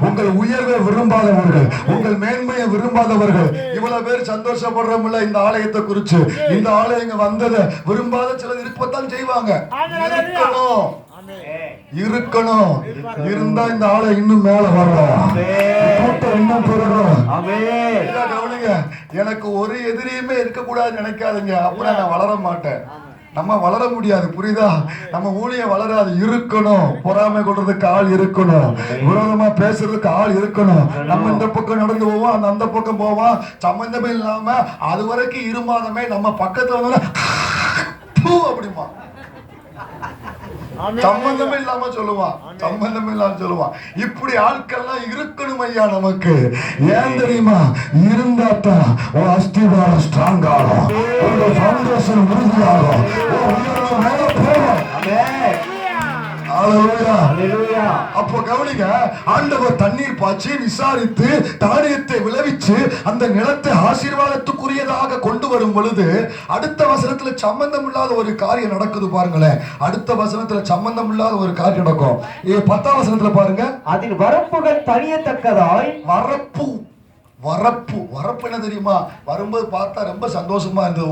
உங்கள் உயர்வை விரும்பாதவர்கள் உங்கள் மேன்மையை விரும்பாதவர்கள். இவ்வளவு பேர் சந்தோஷப்படுறோம்ல இந்த ஆலயத்தை குறிச்சு. இந்த ஆலயங்க வந்ததை விரும்பாத சிலர் இருக்கத்தான் செய்வாங்க. இருக்கணும். இருந்தா இந்த ஆளை இன்னும் மேல வரலாம். கூட்டம் இன்னும் கவனிங்க. எனக்கு ஒரு எதிரியுமே இருக்கக்கூடாதுன்னு நினைக்காதீங்க. அப்படின்னா நான் வளர மாட்டேன். நம்ம வளர முடியாது புரியுதா? நம்ம ஊழியம் வளராது. இருக்கணும். பொறாமை கொள்றதுக்கு ஆள் இருக்கணும். விரோதமா பேசுறதுக்கு ஆள் இருக்கணும். நம்ம இந்த பக்கம் நடந்து போவோம் அந்த அந்த பக்கம் போவோம். சம்பந்தமே இல்லாம அது வரைக்கும் இருமானமே நம்ம பக்கத்துல வந்து சம்பந்தமே இல்லாம சொல்லுவான் சம்பந்தமே இல்லாம சொல்லுவான் இப்படி ஆட்கள்லாம் இருக்கணும் ஐயா நமக்கு. ஏன் தெரியுமா? இருந்தா தான் அஸ்திவாரம் ஸ்ட்ராங் ஆகும். உங்க ஃபவுண்டேஷன் உறுதியாகும். அப்போ கவனிங்க ஆண்டவர் தண்ணீர் பாய்ச்சி விசாரித்து தானியத்தை விளைவிச்சு அந்த நிலத்தை ஆசீர்வாதத்துக்குரியதாக கொண்டு வரும் பொழுது அடுத்த வசனத்துல சம்பந்தம் இல்லாத ஒரு காரியம் நடக்குது பாருங்களேன். அடுத்த வசனத்துல சம்பந்தம் இல்லாத ஒரு காரியம் நடக்கும். பத்தாம் வசனத்துல பாருங்க. அதன் வரப்புகள் தனியத்தக்கதாய். வரப்பு வரப்பு வரப்பு என்ன தெரியுமா? வரும்போது பார்த்தா ரொம்ப சந்தோஷமா இருந்தது